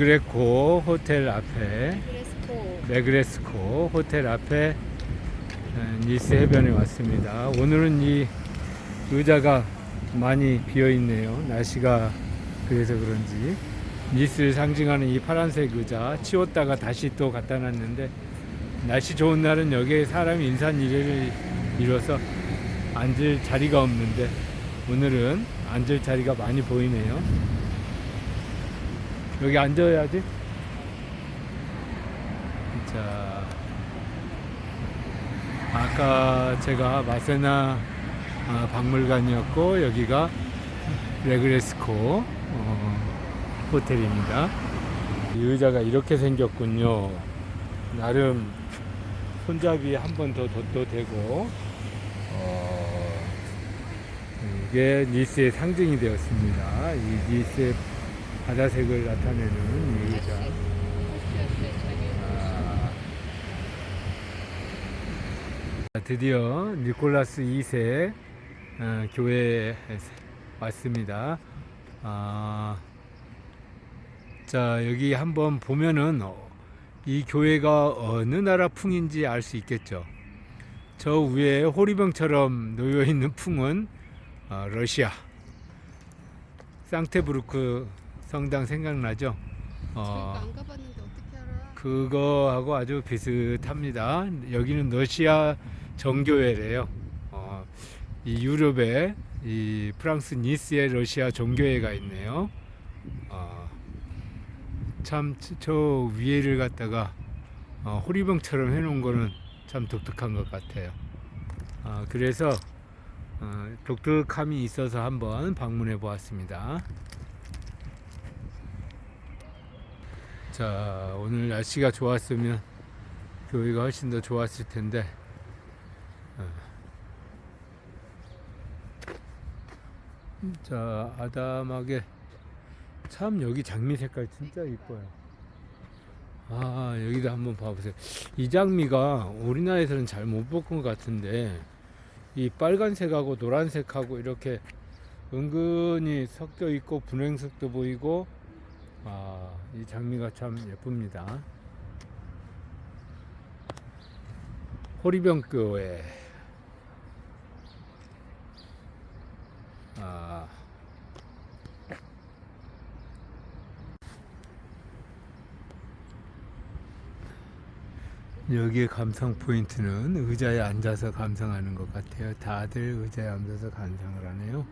그레코 호텔 앞에 그레스코 메그레스코 호텔 앞에 에, 니스 해변에 왔습니다. 오늘은 이 의자가 많이 비어 있네요. 날씨가 그래서 그런지 니스를 상징하는 이 파란색 의자 치웠다가 다시 또 갖다 놨는데 날씨 좋은 날은 여기에 사람이 인산이래를 이뤄서 앉을 자리가 없는데 오늘은 앉을 자리가 많이 보이네요. 여기 앉아야지. 자, 아까 제가 마세나 아, 박물관이었고 여기가 레그레스코 어, 호텔입니다. 이 의자가 이렇게 생겼군요. 나름 손잡이 한 번더 둬도 되고 어, 이게 니스의 상징이 되었습니다. 이 니스의 바다색을 나타내는 이 의자. 아, 드디어 니콜라스 2세 어, 교회에 왔습니다. 아, 자 여기 한번 보면은 어, 이 교회가 어느 나라 풍인지 알 수 있겠죠. 저 위에 호리병처럼 놓여 있는 풍은 어, 러시아 상테부르크 성당 생각나죠? 어, 안 가봤는데 어떻게 알아? 그거하고 아주 비슷합니다. 여기는 러시아 정교회래요. 어, 이 유럽에 이 프랑스 니스에 러시아 정교회가 있네요. 어, 참저 위에를 갖다가 어, 호리병처럼 해놓은 거는 참 독특한 것 같아요. 아, 그래서 어, 독특함이 있어서 한번 방문해 보았습니다. 자, 오늘 날씨가 좋았으면 교회가 훨씬 더 좋았을 텐데. 어. 자, 아담하게 참 여기 장미 색깔 진짜 이뻐요. 아, 여기도 한번 봐보세요. 이 장미가 우리나라에서는 잘 못 볼 것 같은데 이 빨간색하고 노란색하고 이렇게 은근히 섞여 있고 분홍색도 보이고 아, 이 장미가 참 예쁩니다. 호리병교회. 아. 여기에 감상 포인트는 의자에 앉아서 감상하는 것 같아요. 다들 의자에 앉아서 감상을 하네요.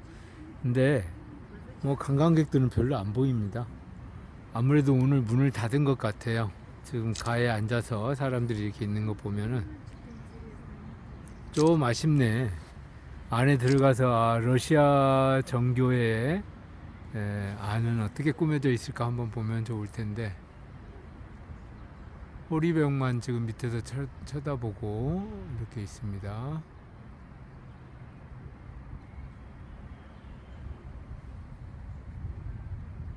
근데 뭐 관광객들은 별로 안 보입니다. 아무래도 오늘 문을 닫은 것 같아요. 지금 가에 앉아서 사람들이 이렇게 있는 거 보면은 좀 아쉽네. 안에 들어가서 아, 러시아 정교회 에, 안은 어떻게 꾸며져 있을까 한번 보면 좋을 텐데 호리병만 지금 밑에서 쳐, 쳐다보고 이렇게 있습니다.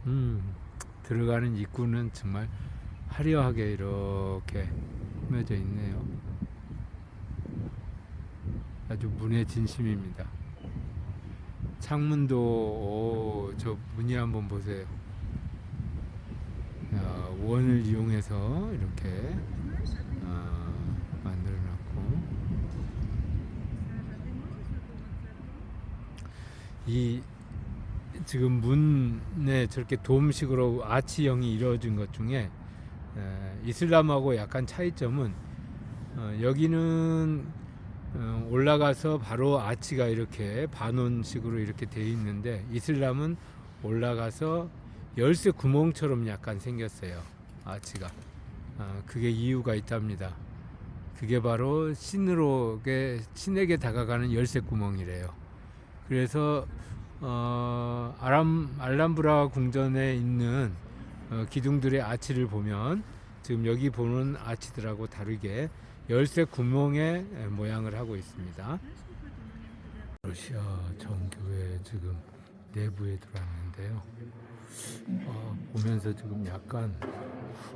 음. 들어가는 입구는 정말 화려하게 이렇게 꾸며져 있네요. 아주 문의 진심입니다. 창문도 오, 저 문이 한번 보세요. 야, 원을 이용해서 이렇게 아, 만들어놨고 이 지금 문에 저렇게 돔식으로 아치형이 이루어진 것 중에 에, 이슬람하고 약간 차이점은 어, 여기는 어, 올라가서 바로 아치가 이렇게 반원식으로 이렇게 돼 있는데 이슬람은 올라가서 열쇠 구멍처럼 약간 생겼어요 아치가. 아, 그게 이유가 있답니다. 그게 바로 신으로게 신에게 다가가는 열쇠 구멍이래요. 그래서 어, 아람 알람브라 궁전에 있는 어, 기둥들의 아치를 보면 지금 여기 보는 아치들하고 다르게 열쇠 구멍의 에, 모양을 하고 있습니다. 러시아 정교회 지금 내부에 들어왔는데요. 어, 보면서 지금 약간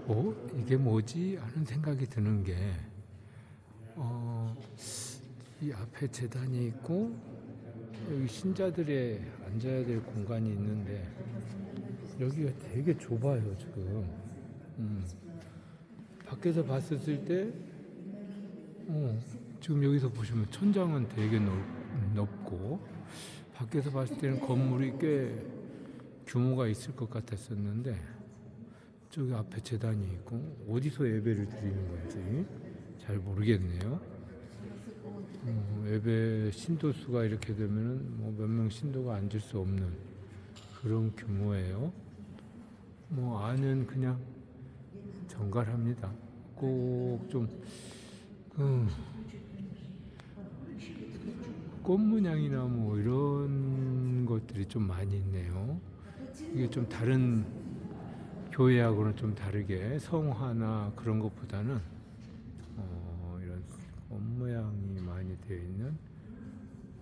어 이게 뭐지 하는 생각이 드는 게 어, 이 앞에 재단이 있고 여기 신자들의 앉아야 될 공간이 있는데 여기가 되게 좁아요 지금 음. 밖에서 봤었을 때 어, 지금 여기서 보시면 천장은 되게 넓, 높고 밖에서 봤을 때는 건물이 꽤 규모가 있을 것 같았었는데 저기 앞에 재단이 있고 어디서 예배를 드리는 건지 잘 모르겠네요. 어, 예배 신도 수가 이렇게 되면은 뭐 몇 명 신도가 앉을 수 없는 그런 규모예요. 뭐 안은 그냥 정갈합니다. 꼭좀 음, 꽃 문양이나 뭐 이런 것들이 좀 많이 있네요. 이게 좀 다른 교회하고는 좀 다르게 성화나 그런 것보다는 어, 이런 꽃 모양이 많이 되어 있는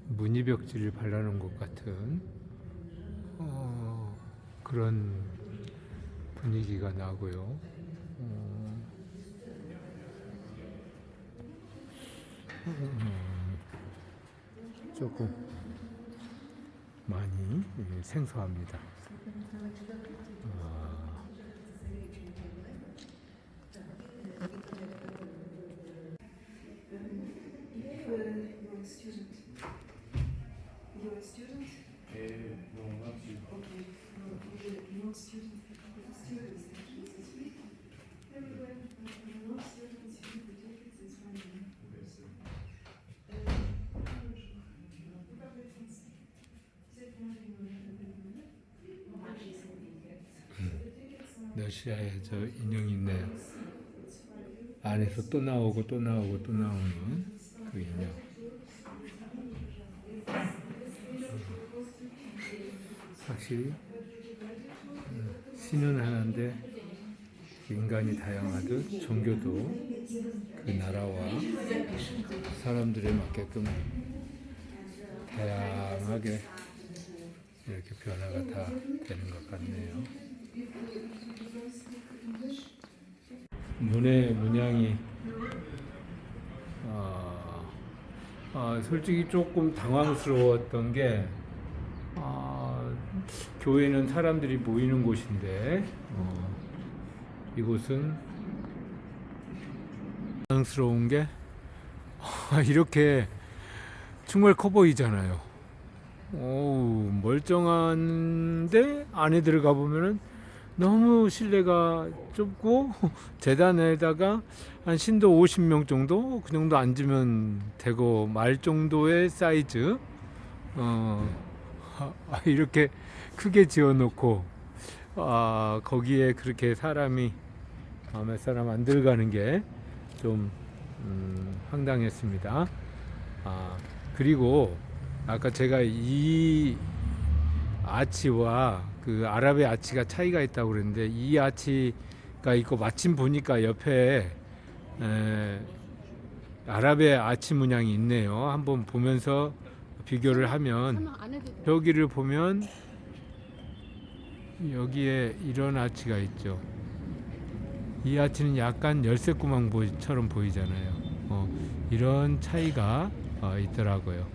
무늬벽지를 발라놓은 것 같은 어, 그런 분위기가 나고요. 어, 음, 조금 많이 예, 생소합니다. 아, student? Okay, no, not you. Okay, no, okay, no student. Students, actually, this week. Everywhere, no students, you need the tickets, it's running. Okay, so. 러시아에 저 인형 있네요. 안에서 또 나오고 또 나오고 또 나오는 그 인형. 확실히 음, 신은 하나인데 인간이 다양하듯 종교도 그 나라와 사람들에 맞게끔 다양하게 이렇게 변화가 다 되는 것 같네요. 문의 문양이 아, 아, 솔직히 조금 당황스러웠던 게 아, 교회는 사람들이 모이는 곳인데 어, 이곳은 당황스러운 게 아, 이렇게 정말 커 보이잖아요. 오, 멀쩡한데 안에 들어가 보면은 너무 실내가 좁고 재단에다가 한 신도 50명 정도 그 정도 앉으면 되고 말 정도의 사이즈 어 아, 이렇게 크게 지어놓고 아 거기에 그렇게 사람이 아, 몇 사람 안 들어가는 게좀 음, 황당했습니다. 아 그리고 아까 제가 이 아치와 그 아랍의 아치가 차이가 있다고 그랬는데 이 아치가 있고 마침 보니까 옆에 에, 아랍의 아치 문양이 있네요. 한번 보면서 비교를 하면. 여기를 보면 여기에 이런 아치가 있죠. 이 아치는 약간 열쇠 구멍처럼 보이잖아요. 어, 이런 차이가 어, 있더라고요.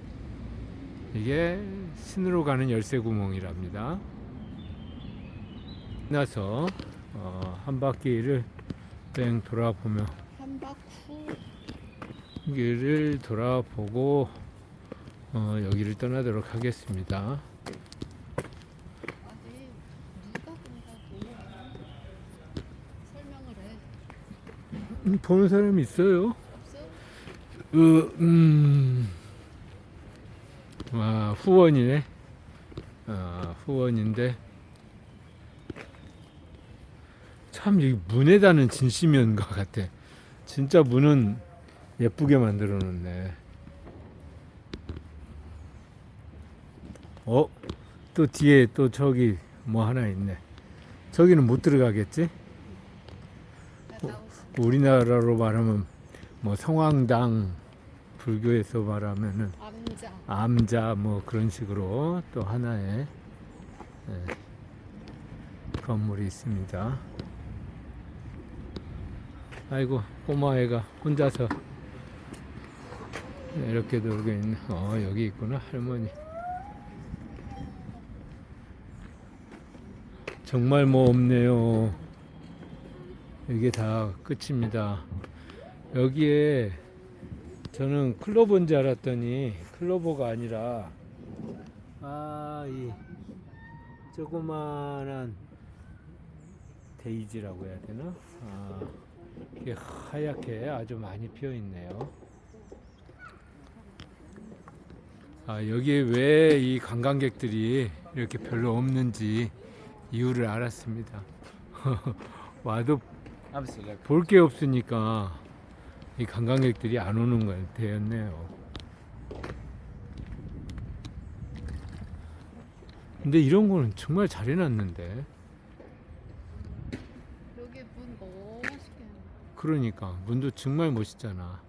이게 신으로 가는 열쇠 구멍이랍니다. 나서 어, 한 바퀴를 뺑 돌아보며 한 길을 돌아보고 어, 여기를 떠나도록 하겠습니다. 음, 보는 사람이 있어요. 그, 음, 아, 후원이네. 아, 후원인데. 참, 이 문에다는 진심이었는 것 같아. 진짜 문은 예쁘게 만들어 놓네. 어? 또 뒤에 또 저기 뭐 하나 있네. 저기는 못 들어가겠지? 우리나라로 말하면 뭐 성황당 불교에서 말하면은 암자 암자 뭐 그런 식으로 또 하나의 예, 건물이 있습니다. 아이고 꼬마애가 혼자서 이렇게 놀고 있네. 어 여기 있구나 할머니. 정말 뭐 없네요. 이게 다 끝입니다. 여기에 저는 클로버인 줄 알았더니 클로버가 아니라 아, 이 조그만한 데이지라고 해야 되나? 아, 이게 하얗게 아주 많이 피어 있네요. 아, 여기에 왜 이 관광객들이 이렇게 별로 없는지 이유를 알았습니다. 와도 Absolutely. 볼게 없으니까 이 관광객들이 안 오는 거 되었네요. 근데 이런 거는 정말 잘 해놨는데. 여기 문 너무 멋있게 해놨네. 그러니까 문도 정말 멋있잖아.